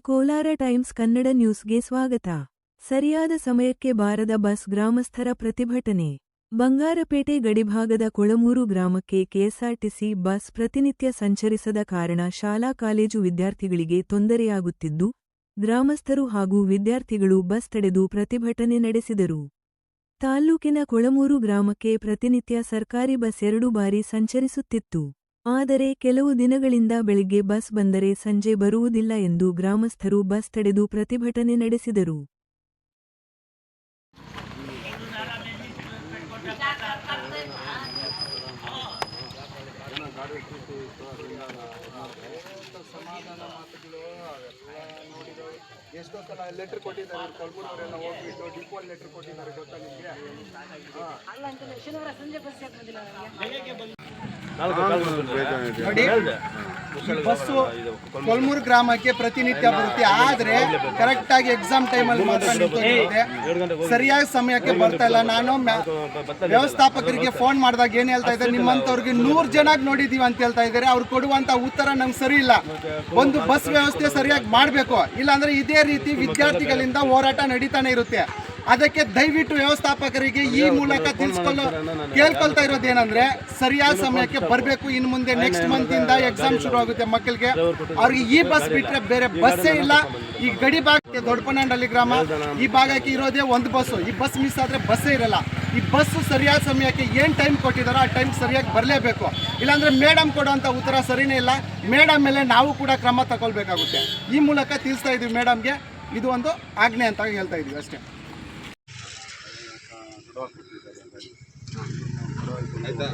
Kolar times Kannada ನ್ಯೂಸ್ಗೆ ಸ್ವಾಗತ. ಸರಿಯಾದ ಸಮಯಕ್ಕೆ ಬಾರದ ಬಸ್ ಗ್ರಾಮಸ್ಥರ ಪ್ರತಿಭಟನೆ. ಬಂಗಾರಪೇಟೆ ಗಡಿಭಾಗದ ಕೊಳಮೂರು ಗ್ರಾಮಕ್ಕೆ ಕೆಎಸ್ಆರ್ಟಿಸಿ ಬಸ್ ಪ್ರತಿನಿತ್ಯ ಸಂಚರಿಸದ ಕಾರಣ ಶಾಲಾ ಕಾಲೇಜು ವಿದ್ಯಾರ್ಥಿಗಳಿಗೆ ತೊಂದರೆಯಾಗುತ್ತಿದ್ದು, ಗ್ರಾಮಸ್ಥರು ಹಾಗೂ ವಿದ್ಯಾರ್ಥಿಗಳು ಬಸ್ ತಡೆದು ಪ್ರತಿಭಟನೆ ನಡೆಸಿದರು. ತಾಲ್ಲೂಕಿನ ಕೊಳಮೂರು ಗ್ರಾಮಕ್ಕೆ ಪ್ರತಿನಿತ್ಯ ಸರ್ಕಾರಿ ಬಸ್ ಎರಡು ಬಾರಿ ಸಂಚರಿಸುತ್ತಿತ್ತು. ಆದರೆ ಕೆಲವು ದಿನಗಳಿಂದ ಬೆಳಿಗ್ಗೆ ಬಸ್ ಬಂದರೆ ಸಂಜೆ ಬರುವುದಿಲ್ಲ ಎಂದು ಗ್ರಾಮಸ್ಥರು ಬಸ್ ತಡೆದು ಪ್ರತಿಭಟನೆ ನಡೆಸಿದರು. ನೋಡಿ. ಬಸ್ಸು ಕೊಲ್ಮೂರು. ಗ್ರಾಮಕ್ಕೆ ಪ್ರತಿನಿತ್ಯ ಬರುತ್ತೆ. ಆದ್ರೆ ಕರೆಕ್ಟ್ ಆಗಿ ಎಕ್ಸಾಮ್ ಟೈಮಲ್ಲಿ ಮಾತ್ರ ನಿಂತೋಗಿರುತ್ತೆ ಸರಿಯಾದ ಸಮಯಕ್ಕೆ ಬರ್ತಾ ಇಲ್ಲ. ನಾನು ವ್ಯವಸ್ಥಾಪಕರಿಗೆ ಫೋನ್ ಮಾಡಿದಾಗ ಏನ್ ಹೇಳ್ತಾ ಇದ್ದಾರೆ? ನಿಮ್ಮಂತವ್ರಿಗೆ ನೂರ್ ಜನ ನೋಡಿದೀವಿ ಅಂತ ಹೇಳ್ತಾ ಇದ್ದಾರೆ. ಅವ್ರು ಕೊಡುವಂತ ಉತ್ತರ ನಮ್ಗೆ ಸರಿ ಇಲ್ಲ. ಒಂದು ಬಸ್ ವ್ಯವಸ್ಥೆ ಸರಿಯಾಗಿ ಮಾಡಬೇಕು. ಇಲ್ಲಾಂದ್ರೆ ಇದೇ ರೀತಿ ವಿದ್ಯಾರ್ಥಿಗಳಿಂದ ಹೋರಾಟ ನಡೀತಾನೆ ಇರುತ್ತೆ. ಅದಕ್ಕೆ ದಯವಿಟ್ಟು ವ್ಯವಸ್ಥಾಪಕರಿಗೆ ಈ ಮೂಲಕ ತಿಳಿಸ್ಕೊಳ್ಳೋ ಕೇಳ್ಕೊಳ್ತಾ ಇರೋದೇನಂದ್ರೆ ಸರಿಯಾದ ಸಮಯಕ್ಕೆ ಬರಬೇಕು ಇನ್ನು ಮುಂದೆ ನೆಕ್ಸ್ಟ್ ಮಂತ್ ಇಂದ ಎಕ್ಸಾಮ್ ಶುರು ಆಗುತ್ತೆ ಮಕ್ಕಳಿಗೆ. ಅವ್ರಿಗೆ ಈ ಬಸ್ ಬಿಟ್ರೆ ಬೇರೆ ಬಸ್ಸೇ ಇಲ್ಲ. ಈ ಗಡಿ ಭಾಗಕ್ಕೆ ದೊಡ್ಡಪನಹಳ್ಳಿ ಗ್ರಾಮ ಈ ಭಾಗಕ್ಕೆ ಇರೋದೇ ಒಂದು ಬಸ್ಸು ಈ ಬಸ್ ಮಿಸ್ ಆದ್ರೆ ಬಸ್ಸೇ ಇರಲ್ಲ. ಈ ಬಸ್ಸು ಸರಿಯಾದ ಸಮಯಕ್ಕೆ ಏನು ಟೈಮ್ ಕೊಟ್ಟಿದಾರೋ ಆ ಟೈಮ್ ಸರಿಯಾಗಿ ಬರಲೇಬೇಕು. ಇಲ್ಲಾಂದ್ರೆ ಮೇಡಮ್ ಕೊಡೋಂಥ ಉತ್ತರ ಸರಿನೇ ಇಲ್ಲ. ಮೇಡಮ್ ಮೇಲೆ ನಾವು ಕೂಡ ಕ್ರಮ ತಗೊಳ್ಬೇಕಾಗುತ್ತೆ. ಈ ಮೂಲಕ ತಿಳಿಸ್ತಾ ಇದೀವಿ ಮೇಡಮ್ಗೆ ಇದು ಒಂದು ಆಜ್ಞೆ ಅಂತ ಹೇಳ್ತಾ ಇದೀವಿ ಅಷ್ಟೇ. అయితే